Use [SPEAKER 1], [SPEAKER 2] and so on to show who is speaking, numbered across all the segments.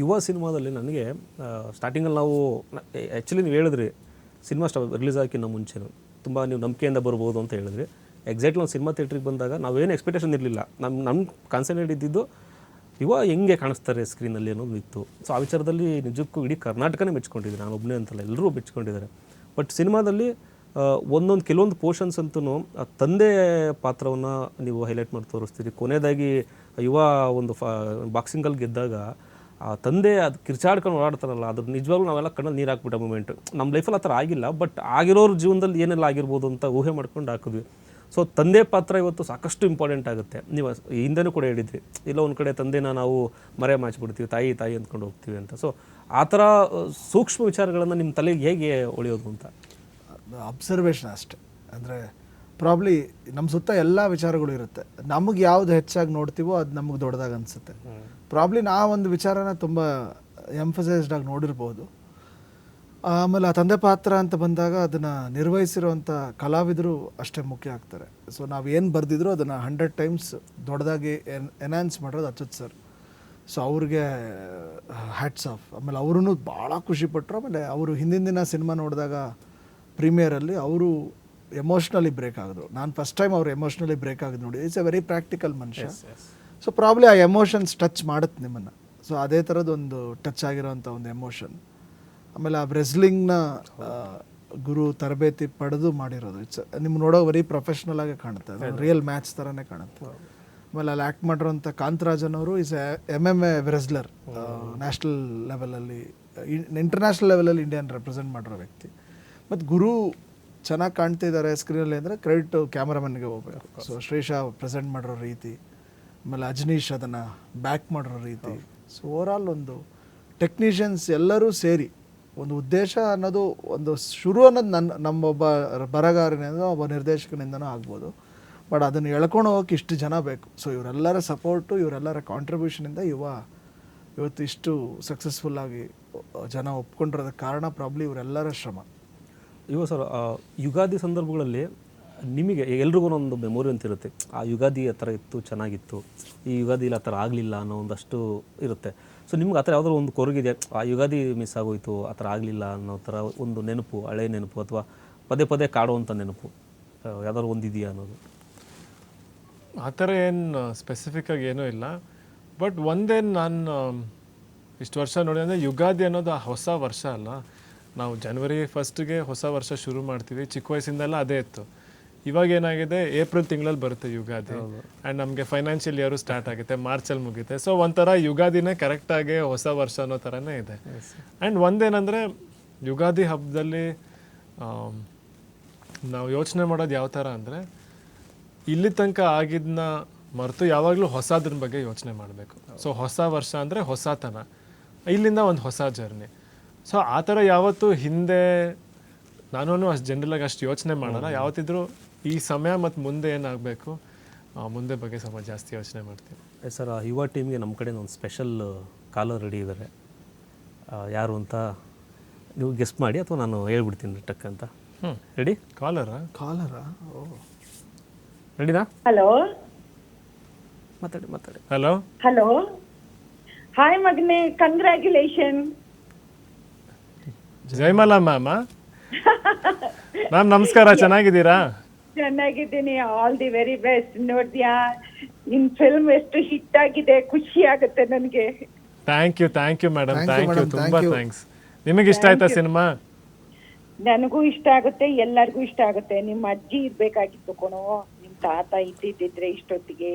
[SPEAKER 1] ಯುವ ಸಿನಿಮಾದಲ್ಲಿ ನನಗೆ ಸ್ಟಾರ್ಟಿಂಗಲ್ಲಿ ನಾವು ಆ್ಯಕ್ಚುಲಿ ನೀವು ಹೇಳಿದ್ರಿ, ಸಿನಿಮಾ ಸ್ಟಾ ರಿಲೀಸ್ ಆಗಿನ್ನ ಮುಂಚೆ ತುಂಬ ನೀವು ನಂಬಿಕೆಯಿಂದ ಬರ್ಬೋದು ಅಂತ ಹೇಳಿದ್ರಿ. ಎಕ್ಸಾಕ್ಟ್ಲಿ ಒಂದು ಸಿನಿಮಾ ಥಿಯೇಟ್ರಿಗೆ ಬಂದಾಗ ನಾವೇನು ಎಕ್ಸ್ಪೆಕ್ಟೇಷನ್ ಇರಲಿಲ್ಲ. ನಮ್ಮ ನಮ್ಮ ಕಾನ್ಸಂಟ್ರೇಟ್ ಇದ್ದಿದ್ದು ಯುವ ಹೆಂಗೆ ಕಾಣಿಸ್ತಾರೆ ಸ್ಕ್ರೀನಲ್ಲಿ ಅನ್ನೋದು ಇತ್ತು. ಸೊ ಆ ವಿಚಾರದಲ್ಲಿ ನಿಜಕ್ಕೂ ಇಡೀ ಕರ್ನಾಟಕನೇ ಮೆಚ್ಕೊಂಡಿದ್ದೀನಿ. ನಾನು ಒಬ್ಬನೇ ಅಂತಲ್ಲ, ಎಲ್ಲರೂ ಮೆಚ್ಕೊಂಡಿದ್ದಾರೆ. ಬಟ್ ಸಿನಿಮಾದಲ್ಲಿ ಒಂದೊಂದು ಕೆಲವೊಂದು ಪೋರ್ಷನ್ಸ್ ಅಂತೂ ತಂದೆ ಪಾತ್ರವನ್ನು ನೀವು ಹೈಲೈಟ್ ಮಾಡಿ ತೋರಿಸ್ತೀರಿ. ಕೊನೆಯದಾಗಿ ಯುವ ಒಂದು ಫಾ ಬಾಕ್ಸಿಂಗಲ್ಲಿ ಗೆದ್ದಾಗ ಆ ತಂದೆ ಅದು ಕಿರ್ಚಾಡ್ಕೊಂಡು ಓಡಾಡ್ತಾರಲ್ಲ, ಅದ್ರ ನಿಜವಾಗ್ಲೂ ನಾವೆಲ್ಲ ಕಣ್ಣಲ್ಲಿ ನೀರು ಹಾಕ್ಬಿಟ್ಟ ಮೂಮೆಂಟ್ ನಮ್ಮ ಲೈಫಲ್ಲಿ ಆ ಥರ ಆಗಿಲ್ಲ ಬಟ್ ಆಗಿರೋರ ಜೀವನದಲ್ಲಿ ಏನೆಲ್ಲ ಆಗಿರ್ಬೋದು ಅಂತ ಊಹೆ ಮಾಡ್ಕೊಂಡು ಹಾಕಿದ್ವಿ. ಸೊ ತಂದೆ ಪಾತ್ರ ಇವತ್ತು ಸಾಕಷ್ಟು ಇಂಪಾರ್ಟೆಂಟ್ ಆಗುತ್ತೆ. ನೀವು ಹಿಂದೆನೂ ಕೂಡ ಹೇಳಿದ್ರಿ, ಇಲ್ಲ, ಒಂದು ಕಡೆ ತಂದೆನ ನಾವು ಮರೆ ಮಾಚಿಬಿಡ್ತೀವಿ, ತಾಯಿ ತಾಯಿ ಅಂದ್ಕೊಂಡು ಹೋಗ್ತೀವಿ ಅಂತ. ಸೊ ಆ ಥರ ಸೂಕ್ಷ್ಮ ವಿಚಾರಗಳನ್ನು ನಿಮ್ಮ ತಲೆಗೆ ಹೇಗೆ ಉಳಿಯೋದು ಅಂತ?
[SPEAKER 2] ಅಬ್ಸರ್ವೇಷನ್ ಅಷ್ಟೆ. ಅಂದರೆ ಪ್ರಾಬ್ಲಿ ನಮ್ಮ ಸುತ್ತ ಎಲ್ಲ ವಿಚಾರಗಳು ಇರುತ್ತೆ. ನಮಗೆ ಯಾವ್ದು ಹೆಚ್ಚಾಗಿ ನೋಡ್ತೀವೋ ಅದು ನಮಗೆ ದೊಡ್ಡದಾಗಿ ಅನಿಸುತ್ತೆ. ಪ್ರಾಬ್ಲಿ ನಾ ಒಂದು ವಿಚಾರನ ತುಂಬ ಎಂಫಸೈಸ್ಡಾಗಿ ನೋಡಿರ್ಬೋದು. ಆಮೇಲೆ ಆ ತಂದೆ ಪಾತ್ರ ಅಂತ ಬಂದಾಗ ಅದನ್ನು ನಿರ್ವಹಿಸಿರುವಂಥ ಕಲಾವಿದರು ಅಷ್ಟೇ ಮುಖ್ಯ ಆಗ್ತಾರೆ. ಸೊ ನಾವು ಏನು ಬರೆದಿದ್ರು ಅದನ್ನು ಹಂಡ್ರೆಡ್ ಟೈಮ್ಸ್ ದೊಡ್ಡದಾಗಿ ಎನ್ ಎನ್ಹಾನ್ಸ್ ಮಾಡಿರೋದು ಅಚ್ಯುತ್ ಸರ್ ಸೊ ಅವ್ರಿಗೆ ಹ್ಯಾಟ್ಸ್ ಆಫ್ ಆಮೇಲೆ ಅವ್ರೂ ಭಾಳ ಖುಷಿಪಟ್ಟರು ಆಮೇಲೆ ಅವರು ಹಿಂದಿನ ದಿನ ಸಿನಿಮಾ ನೋಡಿದಾಗ ಪ್ರೀಮಿಯರಲ್ಲಿ ಅವರು ಎಮೋಷ್ನಲಿ ಬ್ರೇಕ್ ಆಗಿದ್ರು ನಾನು ಫಸ್ಟ್ ಟೈಮ್ ಅವ್ರು ಎಮೋಷ್ನಲಿ ಬ್ರೇಕ್ ಆಗಿದ್ದು ನೋಡಿ. ಇಟ್ಸ್ ಎ ವೆರಿ ಪ್ರಾಕ್ಟಿಕಲ್ ಮನುಷ್ಯ. ಸೊ ಪ್ರಾಬ್ಲಿ ಆ ಎಮೋಷನ್ಸ್ ಟಚ್ ಮಾಡುತ್ತೆ ನಿಮ್ಮನ್ನು. ಸೊ ಅದೇ ಥರದೊಂದು ಟಚ್ ಆಗಿರೋಂಥ ಒಂದು ಎಮೋಷನ್ ಆಮೇಲೆ ಆ ರೆಸ್ಲಿಂಗ್ನ ಗುರು ತರಬೇತಿ ಪಡೆದು ಮಾಡಿರೋದು. ಇಟ್ಸ್ ನಿಮ್ಮ ನೋಡೋ ವೆರಿ ಪ್ರೊಫೆಷ್ನಲ್ ಆಗಿ ಕಾಣುತ್ತೆ. ಅದು ರಿಯಲ್ ಮ್ಯಾಚ್ ಥರನೇ ಕಾಣುತ್ತೆ. ಆಮೇಲೆ ಅಲ್ಲಿ ಆ್ಯಕ್ಟ್ ಮಾಡಿರೋಂಥ ಕಾಂತರಾಜನ್ ಅವರು is M M A wrestler national ಲೆವೆಲಲ್ಲಿ ಇಂಟರ್ನ್ಯಾಷನಲ್ ಲೆವೆಲಲ್ಲಿ ಇಂಡಿಯನ್ ರೆಪ್ರೆಸೆಂಟ್ ಮಾಡಿರೋ ವ್ಯಕ್ತಿ. ಮತ್ತು ಗುರು ಚೆನ್ನಾಗಿ ಕಾಣ್ತಿದ್ದಾರೆ ಸ್ಕ್ರೀನಲ್ಲಿ ಅಂದರೆ ಕ್ರೆಡಿಟ್ ಕ್ಯಾಮ್ರಾಮನ್ಗೆ ಹೋಗ್ಬೇಕು. ಸೊ ಶ್ರೀಶಾ ಪ್ರೆಸೆಂಟ್ ಮಾಡಿರೋ ರೀತಿ, ಆಮೇಲೆ ಅಜನೀಶ್ ಅದನ್ನು ಬ್ಯಾಕ್ ಮಾಡಿರೋ ರೀತಿ. ಸೊ ಆಲ್ ಒಂದು ಟೆಕ್ನಿಷಿಯನ್ಸ್ ಎಲ್ಲರೂ ಸೇರಿ ಒಂದು ಉದ್ದೇಶ ಅನ್ನೋದು ಒಂದು ಶುರು ಅನ್ನೋದು ನನ್ನ ನಮ್ಮೊಬ್ಬ ಬರಗಾರನಿಂದ ಒಬ್ಬ ನಿರ್ದೇಶಕನಿಂದನೂ ಆಗ್ಬೋದು. ಬಟ್ ಅದನ್ನು ಎಳ್ಕೊಂಡು ಹೋಗೋಕೆ ಇಷ್ಟು ಜನ ಬೇಕು. ಸೊ ಇವರೆಲ್ಲರ ಸಪೋರ್ಟು ಇವರೆಲ್ಲರ ಕಾಂಟ್ರಿಬ್ಯೂಷನಿಂದ ಯುವ, ಇವತ್ತು ಇಷ್ಟು ಸಕ್ಸಸ್ಫುಲ್ಲಾಗಿ ಜನ ಒಪ್ಕೊಂಡಿರೋದಕ್ಕೆ ಕಾರಣ ಪ್ರಾಬ್ಲಿ ಇವರೆಲ್ಲರ ಶ್ರಮ.
[SPEAKER 1] ಇವ ಸರ್ ಯುಗಾದಿ ಸಂದರ್ಭಗಳಲ್ಲಿ ನಿಮಗೆ ಎಲ್ರಿಗೂ ಒಂದು ಮೆಮೊರಿ ಅಂತ ಇರುತ್ತೆ. ಆ ಯುಗಾದಿ ಆ ಥರ ಇತ್ತು, ಚೆನ್ನಾಗಿತ್ತು. ಈ ಯುಗಾದಿಲಿ ಆ ಥರ ಆಗಲಿಲ್ಲ ಅನ್ನೋ ಒಂದಷ್ಟು ಇರುತ್ತೆ. ಸೊ ನಿಮ್ಗೆ ಆ ಥರ ಯಾವುದಾದ್ರು ಒಂದು ಕೊರಗಿದೆ ಆ ಯುಗಾದಿ ಮಿಸ್ ಆಗೋಯ್ತು, ಆ ಥರ ಆಗಲಿಲ್ಲ ಅನ್ನೋ ಥರ ಒಂದು ನೆನಪು, ಹಳೆ ನೆನಪು ಅಥವಾ ಪದೇ ಪದೇ ಕಾಡುವಂಥ ನೆನಪು ಯಾವ್ದಾದ್ರು ಒಂದಿದೆಯಾ ಅನ್ನೋದು?
[SPEAKER 3] ಆ ಥರ ಏನು ಸ್ಪೆಸಿಫಿಕ್ಕಾಗಿ ಏನೂ ಇಲ್ಲ. ಬಟ್ ಒಂದೇನು ನಾನು ಇಷ್ಟು ವರ್ಷ ನೋಡಿ ಅಂದರೆ ಯುಗಾದಿ ಅನ್ನೋದು ಹೊಸ ವರ್ಷ ಅಲ್ಲ. ನಾವು ಜನವರಿ ಫಸ್ಟ್ಗೆ ಹೊಸ ವರ್ಷ ಶುರು ಮಾಡ್ತೀವಿ. ಚಿಕ್ಕ ವಯಸ್ಸಿಂದೆಲ್ಲ ಅದೇ ಇತ್ತು. ಇವಾಗ ಏನಾಗಿದೆ? ಏಪ್ರಿಲ್ ತಿಂಗಳಲ್ಲಿ ಬರುತ್ತೆ ಯುಗಾದಿ. ಆ್ಯಂಡ್ ನಮಗೆ ಫೈನಾನ್ಷಿಯಲ್ ಇಯರು ಸ್ಟಾರ್ಟ್ ಆಗುತ್ತೆ. ಮಾರ್ಚಲ್ಲಿ ಮುಗೀತೆ ಸೊ ಒಂಥರ ಯುಗಾದಿನೇ ಕರೆಕ್ಟಾಗಿ ಹೊಸ ವರ್ಷ ಅನ್ನೋ ಥರನೇ ಇದೆ. ಆ್ಯಂಡ್ ಒಂದೇನಂದರೆ ಯುಗಾದಿ ಹಬ್ಬದಲ್ಲಿ ನಾವು ಯೋಚನೆ ಮಾಡೋದು ಯಾವ ಥರ ಅಂದರೆ ಇಲ್ಲಿ ತನಕ ಆಗಿದ್ದನ್ನ ಮರೆತು ಯಾವಾಗಲೂ ಹೊಸದ್ರ ಬಗ್ಗೆ ಯೋಚನೆ ಮಾಡಬೇಕು. ಸೊ ಹೊಸ ವರ್ಷ ಅಂದರೆ ಹೊಸತನ. ಇಲ್ಲಿಂದ ಒಂದು ಹೊಸ ಜರ್ನಿ ಸೊ ಆ ಥರ ಯಾವತ್ತೂ ಹಿಂದೆ ನಾನು ಅಷ್ಟು ಜನರಲಾಗಿ ಅಷ್ಟು ಯೋಚನೆ ಮಾಡಲ್ಲ. ಯಾವತ್ತಿದ್ರೂ ಈ ಸಮಯ ಮತ್ತು ಮುಂದೆ ಏನಾಗಬೇಕು ಮುಂದೆ ಬಗ್ಗೆ ಸ್ವಲ್ಪ ಜಾಸ್ತಿ ಯೋಚನೆ ಮಾಡ್ತೀನಿ.
[SPEAKER 1] ಎಸ್ ಸರ್ ಆ ಯುವ ಟೀಮ್ಗೆ ನಮ್ಮ ಕಡೆ ಒಂದು ಸ್ಪೆಷಲ್ ಕಾಲರ್ ರೆಡಿ ಇದ್ದಾರೆ ಯಾರು ಅಂತ ನೀವು ಗೆಸ್ಟ್ ಮಾಡಿ ಅಥವಾ ನಾನು ಹೇಳ್ಬಿಡ್ತೀನಿ ಟಕ್ ಅಂತ.
[SPEAKER 3] ಹ್ಞೂ
[SPEAKER 1] ರೆಡಿ
[SPEAKER 3] ಕಾಲರ
[SPEAKER 2] ಕಾಲರ ಓ.
[SPEAKER 1] ರೆಡಿನಾ
[SPEAKER 4] ಹಲೋ
[SPEAKER 1] ಮಾತಾಡಿ ಮಾತಾಡಿ.
[SPEAKER 3] ಹಲೋ
[SPEAKER 4] ಹಲೋ ಹಾಯ್ ಮಗನೇ ಕಂಗ್ರ್ಯಾಚುಲೇಷನ್
[SPEAKER 3] ಜಯಮಾಲಾ ಮ್ಯಾಮ ಮ್ಯಾಮ್ ನಮಸ್ಕಾರ ಚೆನ್ನಾಗಿದ್ದೀರಾ?
[SPEAKER 4] ಚೆನ್ನಾಗಿದ್ದೀನಿ ಆಲ್ ದಿ ವೆರಿ ಬೆಸ್ಟ್ ನೋಡ್ದ್ಯಾ? ನಿಮ್ ಫಿಲ್ಮ್ ಎಷ್ಟು ಹಿಟ್ ಆಗಿದೆ ಖುಷಿ ಆಗುತ್ತೆ ನನಗೆ.
[SPEAKER 3] Thank you thank you madam
[SPEAKER 2] Thank you,
[SPEAKER 3] thank you
[SPEAKER 2] ತುಂಬಾ
[SPEAKER 3] ತುಂಬ
[SPEAKER 2] Thank you.
[SPEAKER 3] ಥ್ಯಾಂಕ್ಸ್ ನಿಮಗೆ ಇಷ್ಟ ಆಯ್ತಾ ಸಿನಿಮಾ?
[SPEAKER 4] ನನಗೂ ಇಷ್ಟ ಆಗುತ್ತೆ ಎಲ್ಲರಿಗೂ ಇಷ್ಟ ಆಗುತ್ತೆ. ನಿಮ್ಮ ಅಜ್ಜಿ ಇರ್ಬೇಕಾಗಿತ್ತು ಕಣೋ. ನಿಮ್ ತಾತ ಇದ್ದಿದ್ರೆ ಇಷ್ಟೊತ್ತಿಗೆ.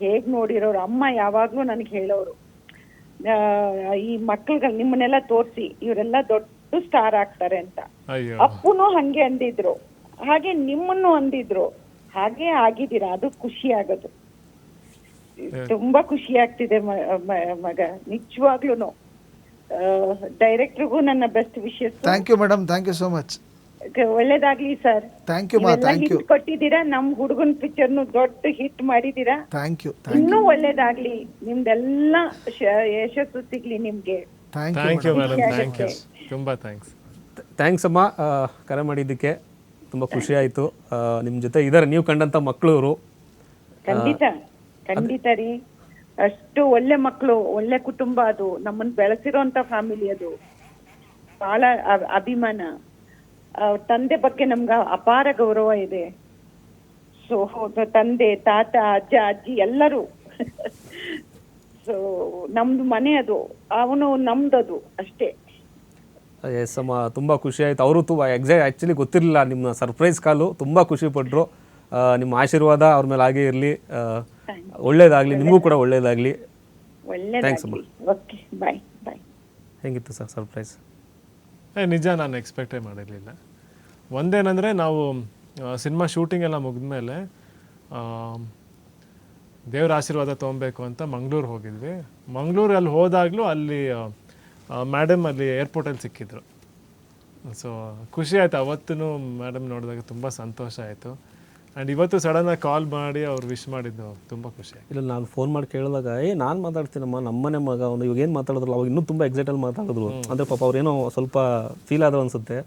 [SPEAKER 4] ಹೇಗ್ ನೋಡಿರೋರು ಅಮ್ಮ ಯಾವಾಗ್ಲೂ ನನಗೆ ಹೇಳೋರು. ಆ, ಈ ಮಕ್ಕಳುಗಳು ನಿಮ್ಮನ್ನೆಲ್ಲ ತೋರಿಸಿ ಇವರೆಲ್ಲ ದೊಡ್ಡ ಸ್ಟಾರ್ ಆಗ್ತಾರೆ ಅಂತ. ಅಪ್ಪುನೂ ಹಂಗೆ ಅಂದಿದ್ರು. ಹಾಗೆ ನಿಮ್ಮನ್ನು ಅಂದಿದ್ರು. ಹಾಗೆ ಆಗಿದ್ದೀರಾ? ಅದು ಖುಷಿ ಆಗೋದು. ತುಂಬಾ ಖುಷಿ ಆಗ್ತಿದೆ ಮಗ. ನಿಜವಾಗ್ಲೂನು. ಡೈರೆಕ್ಟರ್ಗೂ ನನ್ನ best wishes
[SPEAKER 2] thank you madam thank you so much
[SPEAKER 4] ಒಳ್ಳೇದಾಗ್ಲಿ ಸರ್
[SPEAKER 2] ಥ್ಯಾಂಕ್ ಯು ಮಾ ಥ್ಯಾಂಕ್ ಯು
[SPEAKER 4] ಹಿಟ್ ಕೊಟ್ಟಿದ್ದೀರಾ? ನಮ್ ಹುಡುಗನ್ ಪಿಕ್ಚರ್ ದೊಡ್ಡ ಹಿಟ್ ಮಾಡಿದೀರಾ
[SPEAKER 2] ಥ್ಯಾಂಕ್ ಯು ಥ್ಯಾಂಕ್
[SPEAKER 4] ಇನ್ನೂ ಒಳ್ಳೇದಾಗ್ಲಿ. ನಿಮ್ದೆಲ್ಲ ಯಶಸ್ಸು ಸಿಗ್ಲಿ ನಿಮ್ಗೆ.
[SPEAKER 2] Thank you
[SPEAKER 3] madam thank you. ತುಂಬ ಥ್ಯಾಂಕ್ಸ್
[SPEAKER 1] ಥ್ಯಾಂಕ್ಸ್ ಅಮ್ಮ. ಕರೆ ಮಾಡಿದ್ದಕ್ಕೆ ತುಂಬ ಖುಷಿ ಆಯಿತು. ನಿಮ್ಮ ಜೊತೆ ಇದಾರೆ ನೀವು ಕಂಡಂಥ ಮಕ್ಕಳು ಇವರು
[SPEAKER 4] ಖಂಡಿತ ಖಂಡಿತ ರೀ. ಅಷ್ಟು ಒಳ್ಳೆ ಮಕ್ಕಳು ಒಳ್ಳೆ ಕುಟುಂಬ ಅದು. ನಮ್ಮನ್ನು ಬೆಳೆಸಿರೋಂತ ಫ್ಯಾಮಿಲಿ ಅದು. ಬಹಳ ಅಭಿಮಾನ. ಅವ್ರ ತಂದೆ ಬಗ್ಗೆ ನಮ್ಗೆ ಅಪಾರ ಗೌರವ ಇದೆ. ಸೊ ತಂದೆ ತಾತ ಅಜ್ಜ ಅಜ್ಜಿ ಎಲ್ಲರೂ. ಸೊ ನಮ್ದು ಮನೆ ಅದು ಅವನು ನಮ್ದದು ಅಷ್ಟೇ.
[SPEAKER 1] ಎಸ್ ಅಮ್ಮ ತುಂಬ ಖುಷಿ ಆಯ್ತು. ಅವರು ತುಂಬ ಎಕ್ಸಾಕ್ಟ್ ಆ್ಯಕ್ಚುಲಿ ಗೊತ್ತಿರಲಿಲ್ಲ ನಿಮ್ಮ ಸರ್ಪ್ರೈಸ್ ಕಾಲು ತುಂಬ ಖುಷಿ ಪಟ್ಟರು ನಿಮ್ಮ ಆಶೀರ್ವಾದ ಅವ್ರ ಮೇಲೆ ಹಾಗೆ ಇರಲಿ. ಒಳ್ಳೇದಾಗಲಿ ನಿಮಗೂ ಕೂಡ ಒಳ್ಳೇದಾಗಲಿ.
[SPEAKER 4] ಒಳ್ಳೇದಾಗ್ಲಿ. ಓಕೆ ಬಾಯ್ ಬಾಯ್
[SPEAKER 1] ಹೆಂಗಿತ್ತು ಸರ್ ಸರ್ಪ್ರೈಸ್
[SPEAKER 3] ಏ ನಿಜ ನಾನು ಎಕ್ಸ್ಪೆಕ್ಟೇ ಮಾಡಿರಲಿಲ್ಲ. ಒಂದೇನಂದರೆ ನಾವು ಸಿನಿಮಾ ಶೂಟಿಂಗ್ ಎಲ್ಲ ಮುಗಿದ್ಮೇಲೆ ದೇವ್ರ ಆಶೀರ್ವಾದ ತೊಗೊಬೇಕು ಅಂತ ಮಂಗಳೂರು ಹೋಗಿದ್ವಿ. ಮಂಗಳೂರಲ್ಲಿ ಹೋದಾಗಲೂ ಅಲ್ಲಿ ಮೇಡಮ್ ಅಲ್ಲಿ ಏರ್ಪೋರ್ಟಲ್ಲಿ ಸಿಕ್ಕಿದ್ರು. ಸೊ ಖುಷಿ ಆಯ್ತು. ಅವತ್ತೂ ಮೇಡಮ್ ನೋಡಿದಾಗ ತುಂಬ ಸಂತೋಷ ಆಯಿತು. ಆ್ಯಂಡ್ ಇವತ್ತು ಸಡನ್ನಾಗಿ ಕಾಲ್ ಮಾಡಿ ಅವ್ರು ವಿಶ್ ಮಾಡಿದ್ದು ತುಂಬ ಖುಷಿ
[SPEAKER 1] ಇಲ್ಲ ನಾನು ಫೋನ್ ಮಾಡಿ ಕೇಳಿದಾಗ ಏ ನಾನು ಮಾತಾಡ್ತೀನಮ್ಮ ನಮ್ಮನೆ ಮಗ ಅವನು ಇವಾಗ ಏನು ಮಾತಾಡಿದ್ರು ಅವಾಗ ಇನ್ನೂ ತುಂಬ ಎಕ್ಸೈಟಲ್ಲಿ ಮಾತಾಡಿದ್ರು. ಅಂದರೆ ಪಾಪ ಅವ್ರೇನೋ ಸ್ವಲ್ಪ ಫೀಲ್ ಆದ್ರು ಅನ್ಸುತ್ತೆ.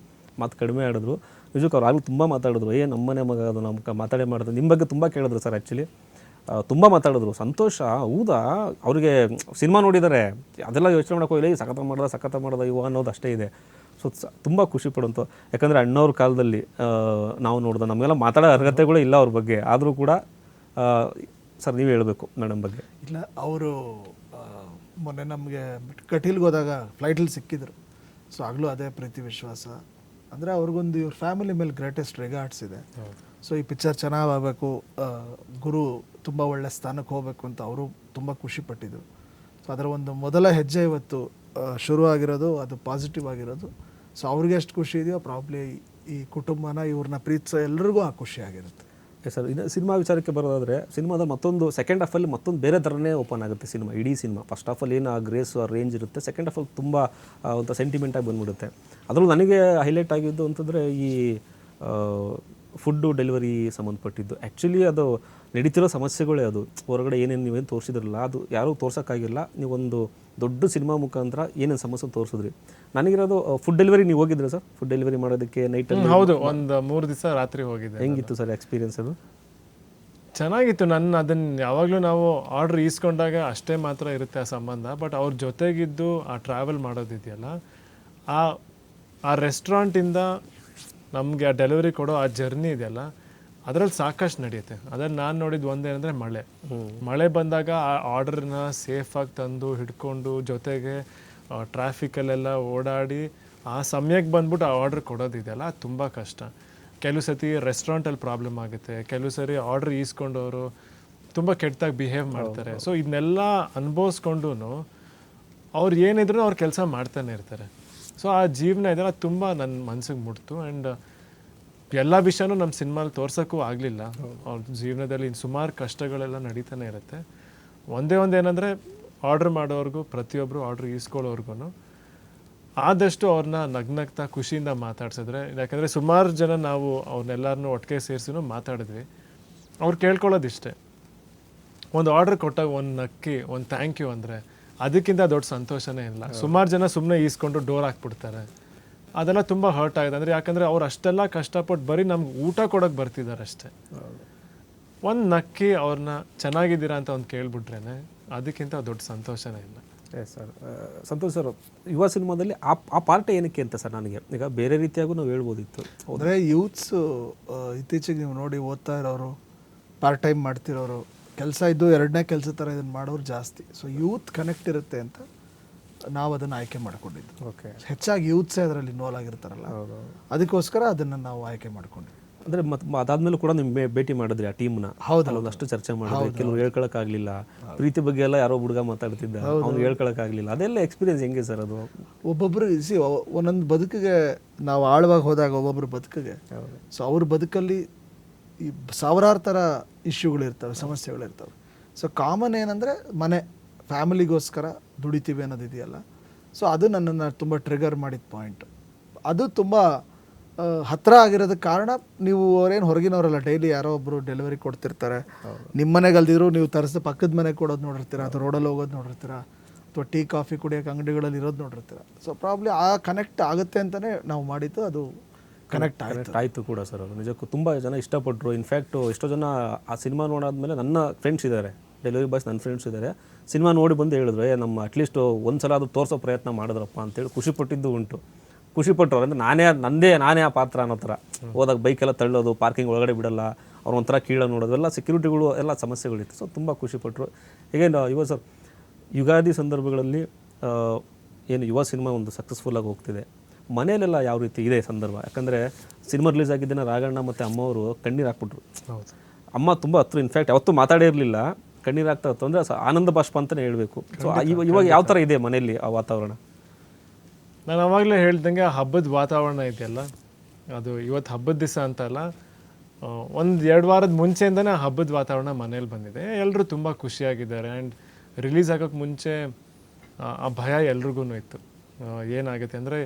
[SPEAKER 1] ಮಾತು ಕಡಿಮೆ ಆಡಿದ್ರು. ನಿಜಕ್ಕೆ ಅವ್ರು ಆಗಲೂ ತುಂಬ ಮಾತಾಡಿದ್ರು. ಏ ನಮ್ಮನೆ ಮಗ ಅದು ನಮ್ಮ ಮಾತಾಡೇ ಮಾಡಿದ್ರು ನಿಮ್ಮ ಬಗ್ಗೆ ತುಂಬ ಕೇಳಿದ್ರು ಸರ್ ಆ್ಯಕ್ಚುಲಿ ತುಂಬ ಮಾತಾಡಿದ್ರು. ಸಂತೋಷ ಹೌದಾ ಅವರಿಗೆ ಸಿನಿಮಾ ನೋಡಿದರೆ ಅದೆಲ್ಲ ಯೋಚನೆ ಮಾಡೋಕೆ ಹೋಗಿಲ್ಲ ಈ ಸಖತ ಮಾಡ್ದ ಸಖತ ಮಾಡ್ದ ಇವ ಅನ್ನೋದು ಅಷ್ಟೇ ಇದೆ. ಸೊ ತುಂಬ ಖುಷಿ ಪಡುವಂಥ ಯಾಕಂದರೆ ಅಣ್ಣವ್ರ ಕಾಲದಲ್ಲಿ ನಾವು ನೋಡ್ದೆ ನಮಗೆಲ್ಲ ಮಾತಾಡೋ ಅರ್ಹತೆಗಳೇ ಇಲ್ಲ ಅವ್ರ ಬಗ್ಗೆ. ಆದರೂ ಕೂಡ ಸರ್ ನೀವು ಹೇಳಬೇಕು ಮೇಡಮ್ ಬಗ್ಗೆ.
[SPEAKER 2] ಇಲ್ಲ ಅವರು ಮೊನ್ನೆ ನಮಗೆ ಕಟೀಲ್ಗೆ ಹೋದಾಗ ಫ್ಲೈಟಲ್ಲಿ ಸಿಕ್ಕಿದ್ರು. ಸೊ ಆಗಲೂ ಅದೇ ಪ್ರೀತಿ ವಿಶ್ವಾಸ. ಅಂದರೆ ಅವ್ರಿಗೊಂದು ಇವ್ರ ಫ್ಯಾಮಿಲಿ ಮೇಲೆ ಗ್ರೇಟೆಸ್ಟ್ ರೆಗಾರ್ಡ್ಸ್ ಇದೆ. ಸೊ ಈ ಪಿಕ್ಚರ್ ಚೆನ್ನಾಗಿ ಆಗಬೇಕು ಗುರು ತುಂಬ ಒಳ್ಳೆ ಸ್ಥಾನಕ್ಕೆ ಹೋಗಬೇಕು ಅಂತ ಅವರು ತುಂಬ ಖುಷಿಪಟ್ಟಿದ್ದರು ಸೊ ಅದರ ಒಂದು ಮೊದಲ ಹೆಜ್ಜೆ ಇವತ್ತು ಶುರು ಆಗಿರೋದು, ಅದು ಪಾಸಿಟಿವ್ ಆಗಿರೋದು. ಸೊ ಅವ್ರಿಗೆ ಎಷ್ಟು ಖುಷಿ ಇದೆಯೋ ಪ್ರಾಬ್ಲಿ ಈ ಕುಟುಂಬನ, ಇವ್ರನ್ನ ಪ್ರೀತಿಸೋ ಎಲ್ಲರಿಗೂ ಆ ಖುಷಿ ಆಗಿರುತ್ತೆ.
[SPEAKER 1] ಸರ್ ಇನ್ನು ಸಿನಿಮಾ ವಿಚಾರಕ್ಕೆ ಬರೋದಾದರೆ, ಸಿನಿಮಾದ ಮತ್ತೊಂದು ಸೆಕೆಂಡ್ ಹಾಫಲ್ಲಿ ಮತ್ತೊಂದು ಬೇರೆ ಥರನೇ ಓಪನ್ ಆಗುತ್ತೆ ಸಿನಿಮಾ, ಇಡೀ ಸಿನಿಮಾ. ಫಸ್ಟ್ ಹಾಫಲ್ಲಿ ಏನು ಆ ಗ್ರೇಸ್ ಆ ರೇಂಜ್ ಇರುತ್ತೆ. ಸೆಕೆಂಡ್ ಹಾಫಲ್ಲಿ ತುಂಬ ಒಂಥ ಸೆಂಟಿಮೆಂಟಾಗಿ ಬಂದ್ಬಿಡುತ್ತೆ. ಅದರಲ್ಲೂ ನನಗೆ ಹೈಲೈಟ್ ಆಗಿದ್ದು ಅಂತಂದರೆ ಈ ಫುಡ್ಡು ಡೆಲಿವರಿ ಸಂಬಂಧಪಟ್ಟಿದ್ದು. ಆ್ಯಕ್ಚುಲಿ ಅದು ನಡೀತಿರೋ ಸಮಸ್ಯೆಗಳೇ ಅದು. ಹೊರಗಡೆ ಏನೇನು ನೀವೇನು ತೋರಿಸಿದ್ರಲ್ಲ ಅದು ಯಾರೂ ತೋರ್ಸೋಕ್ಕಾಗಿಲ್ಲ. ನೀವೊಂದು ದೊಡ್ಡ ಸಿನಿಮಾ ಮುಖಾಂತರ ಏನೇನು ಸಮಸ್ಯೆ ತೋರಿಸಿದ್ರಿ? ನನಗಿರೋದು ಫುಡ್ ಡೆಲಿವರಿ ನೀವು ಹೋಗಿದ್ರಿ ಸರ್? ಫುಡ್ ಡೆಲಿವರಿ ಮಾಡೋದಕ್ಕೆ ನೈಟ್
[SPEAKER 3] ಹೌದು. ಒಂದು ಮೂರು ದಿವಸ ರಾತ್ರಿ ಹೋಗಿದ್ದೆ
[SPEAKER 1] ಹೆಂಗಿತ್ತು ಸರ್ ಎಕ್ಸ್ಪೀರಿಯನ್ಸ್ ಅದು?
[SPEAKER 3] ಚೆನ್ನಾಗಿತ್ತು. ನನ್ನ ಅದನ್ನು ಯಾವಾಗಲೂ ನಾವು ಆರ್ಡ್ರ್ ಈಸ್ಕೊಂಡಾಗ ಅಷ್ಟೇ ಮಾತ್ರ ಇರುತ್ತೆ ಆ ಸಂಬಂಧ. ಬಟ್ ಅವ್ರ ಜೊತೆಗಿದ್ದು ಆ ಟ್ರಾವೆಲ್ ಮಾಡೋದಿದೆಯಲ್ಲ ಆ ಆ ರೆಸ್ಟೋರೆಂಟಿಂದ ನಮಗೆ ಆ ಡೆಲಿವರಿ ಕೊಡೋ ಆ ಜರ್ನಿ ಇದೆಯಲ್ಲ ಅದರಲ್ಲಿ ಸಾಕಷ್ಟು ನಡೆಯುತ್ತೆ. ಅದ್ರಲ್ಲಿ ನಾನು ನೋಡಿದ್ದು ಒಂದೇನಂದರೆ ಮಳೆ. ಮಳೆ ಬಂದಾಗ ಆ ಆರ್ಡ್ರನ್ನ ಸೇಫಾಗಿ ತಂದು ಹಿಡ್ಕೊಂಡು ಜೊತೆಗೆ ಟ್ರಾಫಿಕಲ್ಲೆಲ್ಲ ಓಡಾಡಿ ಆ ಸಮಯಕ್ಕೆ ಬಂದ್ಬಿಟ್ಟು ಆ ಆರ್ಡ್ರ್ ಕೊಡೋದಿದೆಯಲ್ಲ ಅದು ತುಂಬ ಕಷ್ಟ. ಕೆಲವು ಸತಿ ರೆಸ್ಟೋರೆಂಟಲ್ಲಿ ಪ್ರಾಬ್ಲಮ್ ಆಗುತ್ತೆ. ಕೆಲವು ಸರಿ ಆರ್ಡ್ರ್ ಈಸ್ಕೊಂಡವರು ತುಂಬ ಕೆಟ್ಟದಾಗಿ ಬಿಹೇವ್ ಮಾಡ್ತಾರೆ. ಸೊ ಇದನ್ನೆಲ್ಲ ಅನುಭವಿಸ್ಕೊಂಡು ಅವ್ರು ಏನಿದ್ರು ಅವ್ರು ಕೆಲಸ ಮಾಡ್ತಾನೆ ಇರ್ತಾರೆ. ಸೊ ಆ ಜೀವನ ಇದೆಲ್ಲ ತುಂಬ ನನ್ನ ಮನಸ್ಸಿಗೆ ಮುಟ್ತು. ಆ್ಯಂಡ್ ಎಲ್ಲ ವಿಷಯನೂ ನಮ್ಮ ಸಿನಿಮಾಲಿ ತೋರ್ಸೋಕ್ಕೂ ಆಗಲಿಲ್ಲ. ಅವ್ರ ಜೀವನದಲ್ಲಿ ಸುಮಾರು ಕಷ್ಟಗಳೆಲ್ಲ ನಡೀತಾನೆ ಇರುತ್ತೆ. ಒಂದೇ ಒಂದು ಏನಂದರೆ ಆರ್ಡ್ರ್ ಮಾಡೋರ್ಗು ಪ್ರತಿಯೊಬ್ಬರು ಆರ್ಡ್ರ್ ಈಸ್ಕೊಳ್ಳೋರ್ಗು ಆದಷ್ಟು ಅವ್ರನ್ನ ನಗ್ನಗ್ತಾ ಖುಷಿಯಿಂದ ಮಾತಾಡ್ಸಿದ್ರೆ ಯಾಕಂದರೆ ಸುಮಾರು ಜನ ನಾವು ಅವ್ರನ್ನೆಲ್ಲರನ್ನೂ ಒಟ್ಟಿಗೆ ಸೇರಿಸಿನೂ ಮಾತಾಡಿದ್ವಿ. ಅವ್ರು ಕೇಳ್ಕೊಳ್ಳೋದಿಷ್ಟೇ. ಒಂದು ಆರ್ಡ್ರ್ ಕೊಟ್ಟಾಗ ಒಂದು ನಕ್ಕಿ ಒಂದು ಥ್ಯಾಂಕ್ ಯು ಅಂದರೆ ಅದಕ್ಕಿಂತ ದೊಡ್ಡ ಸಂತೋಷನೇ ಇಲ್ಲ. ಸುಮಾರು ಜನ ಸುಮ್ಮನೆ ಈಸ್ಕೊಂಡು ಡೋರ್ ಹಾಕ್ಬಿಡ್ತಾರೆ. ಅದೆಲ್ಲ ತುಂಬ ಹರ್ಟ್ ಆಗಿದೆ. ಅಂದರೆ ಯಾಕಂದರೆ ಅವ್ರು ಅಷ್ಟೆಲ್ಲ ಕಷ್ಟಪಟ್ಟು ಬರೀ ನಮ್ಗೆ ಊಟ ಕೊಡೋಕೆ ಬರ್ತಿದ್ದಾರೆ ಅಷ್ಟೇ. ಒಂದು ನಕ್ಕಿ ಅವ್ರನ್ನ ಚೆನ್ನಾಗಿದ್ದೀರಾ ಅಂತ ಒಂದು ಕೇಳಿಬಿಟ್ರೇ ಅದಕ್ಕಿಂತ ದೊಡ್ಡ ಸಂತೋಷನೇ ಇಲ್ಲ.
[SPEAKER 1] ಎಸ್ ಸರ್ ಸಂತೋಷ್ ಸರ್ ಯುವ ಸಿನಿಮಾದಲ್ಲಿ ಆ ಆ ಪಾರ್ಟ್ ಏನಕ್ಕೆ ಅಂತ ಸರ್ ನನಗೆ? ಈಗ ಬೇರೆ ರೀತಿಯಾಗೂ ನಾವು ಹೇಳ್ಬೋದಿತ್ತು.
[SPEAKER 2] ಅಂದರೆ ಯೂತ್ಸು ಇತ್ತೀಚೆಗೆ ನೀವು ನೋಡಿ ಓದ್ತಾ ಇರೋರು ಪಾರ್ಟ್ ಟೈಮ್ ಮಾಡ್ತಿರೋರು ಕೆಲಸ ಇದ್ದು ಎರಡನೇ ಕೆಲಸ ಥರ ಇದನ್ನು ಮಾಡೋರು ಜಾಸ್ತಿ. ಸೊ ಯೂತ್ ಕನೆಕ್ಟ್ ಇರುತ್ತೆ ಅಂತ ನಾವು ಅದನ್ನು ಆಯ್ಕೆ ಮಾಡ್ಕೊಂಡಿದ್ದು.
[SPEAKER 1] ಓಕೆ
[SPEAKER 2] ಹೆಚ್ಚಾಗಿ ಯೂತ್ಸೇ ಅದರಲ್ಲಿ ಇನ್ವಾಲ್ವ್ ಆಗಿರ್ತಾರಲ್ಲ ಅದಕ್ಕೋಸ್ಕರ ಅದನ್ನು ನಾವು ಆಯ್ಕೆ ಮಾಡ್ಕೊಂಡಿದ್ದು.
[SPEAKER 1] ಅಂದರೆ ಮತ್ತೆ ಅದಾದ್ಮೇಲೂ ಕೂಡ ನಿಮ್ಮ ಭೇಟಿ ಮಾಡಿದ್ರಿ ಆ ಟೀಮ್ನ
[SPEAKER 2] ಹೌದು,
[SPEAKER 1] ಒಂದಷ್ಟು ಚರ್ಚೆ ಮಾಡಿದ್ರಿ. ಕೆಲವರು ಹೇಳ್ಕೊಳಕ್ಕಾಗಲಿಲ್ಲ. ಪ್ರೀತಿ ಬಗ್ಗೆ ಎಲ್ಲ ಯಾರೋ ಹುಡುಗ ಮಾತಾಡ್ತಿದ್ದ. ಅವ್ನು ಹೇಳ್ಕೊಳಕ್ಕಾಗಲಿಲ್ಲ. ಅದೆಲ್ಲ ಎಕ್ಸ್ಪೀರಿಯನ್ಸ್ ಹೆಂಗೆ ಸರ್ ಅದು?
[SPEAKER 2] ಒಬ್ಬೊಬ್ಬರು ಸಿ ಒಂದೊಂದು ಬದುಕಿಗೆ ನಾವು ಆಳವಾಗಿ ಹೋದಾಗ ಒಬ್ಬೊಬ್ಬರು ಬದುಕಿಗೆ ಸೊ ಅವ್ರ ಬದುಕಲ್ಲಿ ಈ ಸಾವಿರಾರು ಥರ ಇಶ್ಯೂಗಳಿರ್ತವೆ ಸಮಸ್ಯೆಗಳಿರ್ತವೆ. ಸೊ ಕಾಮನ್ ಏನಂದರೆ ಮನೆ ಫ್ಯಾಮಿಲಿಗೋಸ್ಕರ ದುಡಿತೀವಿ ಅನ್ನೋದಿದೆಯಲ್ಲ ಸೊ ಅದು ನನ್ನನ್ನು ತುಂಬ ಟ್ರಿಗರ್ ಮಾಡಿದ ಪಾಯಿಂಟ್ ಅದು ತುಂಬ ಹತ್ತಿರ ಆಗಿರೋದಕ್ಕೆ ಕಾರಣ ನೀವು ಅವರೇನು ಹೊರಗಿನವರಲ್ಲ ಡೈಲಿ ಯಾರೋ ಒಬ್ಬರು ಡೆಲಿವರಿ ಕೊಡ್ತಿರ್ತಾರೆ. ನಿಮ್ಮ ಮನೆಗೆ ಅಲ್ದಿದ್ರು ನೀವು ತರಿಸಿ ಪಕ್ಕದ ಮನೆಗೆ ಕೊಡೋದು ನೋಡಿರ್ತೀರ ಅಥವಾ ರೋಡಲ್ಲಿ ಹೋಗೋದು ನೋಡಿರ್ತೀರ ಅಥವಾ ಟೀ ಕಾಫಿ ಕುಡಿಯೋಕೆ ಅಂಗಡಿಗಳಲ್ಲಿ ಇರೋದು ನೋಡಿರ್ತೀರ. ಸೊ ಪ್ರಾಬ್ಲಿ ಆ ಕನೆಕ್ಟ್ ಆಗುತ್ತೆ ಅಂತಲೇ ನಾವು ಮಾಡಿದ್ದು ಅದು ಕನೆಕ್ಟ್
[SPEAKER 1] ಕನೆಕ್ಟ್ ಆಯಿತು ಕೂಡ ಸರ್ ಅದು ನಿಜಕ್ಕೂ ತುಂಬ ಜನ ಇಷ್ಟಪಟ್ಟರು ಇನ್ಫ್ಯಾಕ್ಟು ಎಷ್ಟೋ ಜನ ಆ ಸಿನಿಮಾ ನೋಡಾದ್ಮೇಲೆ ನನ್ನ ಫ್ರೆಂಡ್ಸ್ ಇದ್ದಾರೆ ಡೆಲಿವರಿ ಬಾಯ್ಸ್ ನನ್ನ ಫ್ರೆಂಡ್ಸ್ ಇದ್ದಾರೆ ಸಿನಿಮಾ ನೋಡಿ ಬಂದು ಹೇಳಿದ್ರು ಏ ನಮ್ಮ ಅಟ್ಲೀಸ್ಟ್ ಒಂದು ಸಲ ಅದು ತೋರಿಸೋ ಪ್ರಯತ್ನ ಮಾಡಿದ್ರಪ್ಪ ಅಂತೇಳಿ ಖುಷಿ ಪಟ್ಟಿದ್ದು ಉಂಟು. ಖುಷಿ ಪಟ್ಟರು ಅಂದರೆ ನಾನೇ ನಂದೇ ನಾನೇ ಆ ಪಾತ್ರ ಅನ್ನೋ ಥರ. ಹೋದಾಗ ಬೈಕೆಲ್ಲ ತಳ್ಳೋದು ಪಾರ್ಕಿಂಗ್ ಒಳಗಡೆ ಬಿಡಲ್ಲ ಅವ್ರು ಒಂಥರ ಕೀಳ ನೋಡೋದು ಎಲ್ಲ ಸೆಕ್ಯೂರಿಟಿಗಳು ಎಲ್ಲ ಸಮಸ್ಯೆಗಳಿತ್ತು. ಸೊ ತುಂಬ ಖುಷಿ ಪಟ್ಟರು ಹೀಗೆ ಯುವ ಸರ್ ಯುಗಾದಿ ಸಂದರ್ಭಗಳಲ್ಲಿ ಏನು ಯುವ ಸಿನಿಮಾ ಒಂದು ಸಕ್ಸಸ್ಫುಲ್ಲಾಗಿ ಹೋಗ್ತಿದೆ. ಮನೆಯಲ್ಲೆಲ್ಲ ಯಾವ ರೀತಿ ಇದೆ ಸಂದರ್ಭ? ಯಾಕಂದರೆ ಸಿನಿಮಾ ರಿಲೀಸ್ ಆಗಿದ್ದಿನ ರಾಘಣ್ಣ ಮತ್ತು ಅಮ್ಮವರು ಕಣ್ಣೀರು ಹಾಕ್ಬಿಟ್ರು. ಅಮ್ಮ ತುಂಬ ಹತ್ರ ಇನ್ಫ್ಯಾಕ್ಟ್ ಯಾವತ್ತೂ ಮಾತಾಡೇ ಇರಲಿಲ್ಲ. ಕಣ್ಣೀರು ಆಗ್ತಾ ಇತ್ತು ಅಂದರೆ ಆನಂದ ಬಾಷ್ಪ ಅಂತಲೇ ಹೇಳಬೇಕು. ಸೊ ಇವಾಗ ಯಾವ ಥರ ಇದೆ ಮನೆಯಲ್ಲಿ ಆ ವಾತಾವರಣ?
[SPEAKER 3] ನಾನು ಅವಾಗಲೇ ಹೇಳ್ದಂಗೆ ಆ ಹಬ್ಬದ ವಾತಾವರಣ ಇದೆಯಲ್ಲ? ಅದು ಇವತ್ತು ಹಬ್ಬದ ದಿವಸ ಅಂತಲ್ಲ ಒಂದು ಎರಡು ವಾರದ ಮುಂಚೆಯಿಂದನೇ ಆ ಹಬ್ಬದ ವಾತಾವರಣ ಮನೇಲಿ ಬಂದಿದೆ. ಎಲ್ಲರೂ ತುಂಬ ಖುಷಿಯಾಗಿದ್ದಾರೆ. ಆ್ಯಂಡ್ ರಿಲೀಸ್ ಆಗೋಕ್ಕೆ ಮುಂಚೆ ಆ, ಭಯ ಎಲ್ರಿಗೂ ಇತ್ತು. ಏನಾಗುತ್ತೆ ಅಂದರೆ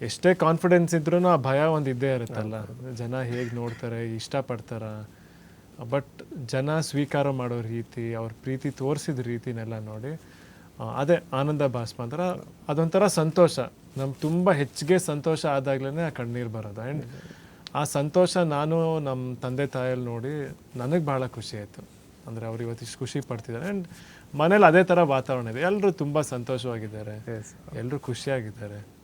[SPEAKER 3] ಎಷ್ಟೇ ಕಾನ್ಫಿಡೆನ್ಸ್ ಇದ್ರೂ ಆ ಭಯ ಒಂದು ಇದ್ದೇ ಇರುತ್ತಲ್ಲ. ಜನ ಹೇಗೆ ನೋಡ್ತಾರೆ ಇಷ್ಟಪಡ್ತಾರ. ಬಟ್ ಜನ ಸ್ವೀಕಾರ ಮಾಡೋ ರೀತಿ ಅವ್ರ ಪ್ರೀತಿ ತೋರಿಸಿದ ರೀತಿನೆಲ್ಲ ನೋಡಿ ಅದೇ ಆನಂದ ಭಾಸ್ಮ ಅಂದ್ರೆ ಅದೊಂಥರ ಸಂತೋಷ. ನಮ್ಗೆ ತುಂಬ ಹೆಚ್ಚಿಗೆ ಸಂತೋಷ ಆದಾಗ್ಲೇ ಆ ಕಣ್ಣೀರು ಬರೋದು. ಆ್ಯಂಡ್ ಆ ಸಂತೋಷ ನಾನು ನಮ್ಮ ತಂದೆ ತಾಯಲ್ಲಿ ನೋಡಿ ನನಗೆ ಭಾಳ ಖುಷಿ ಆಯಿತು. ಅಂದರೆ ಅವ್ರು ಇವತ್ತಿಷ್ಟು ಖುಷಿ ಪಡ್ತಿದ್ದಾರೆ ಆ್ಯಂಡ್ ಮನೇಲಿ ಅದೇ ಥರ ವಾತಾವರಣ ಇದೆ. ಎಲ್ಲರೂ ತುಂಬ ಸಂತೋಷವಾಗಿದ್ದಾರೆ. ಎಲ್ಲರೂ ಖುಷಿಯಾಗಿದ್ದಾರೆ.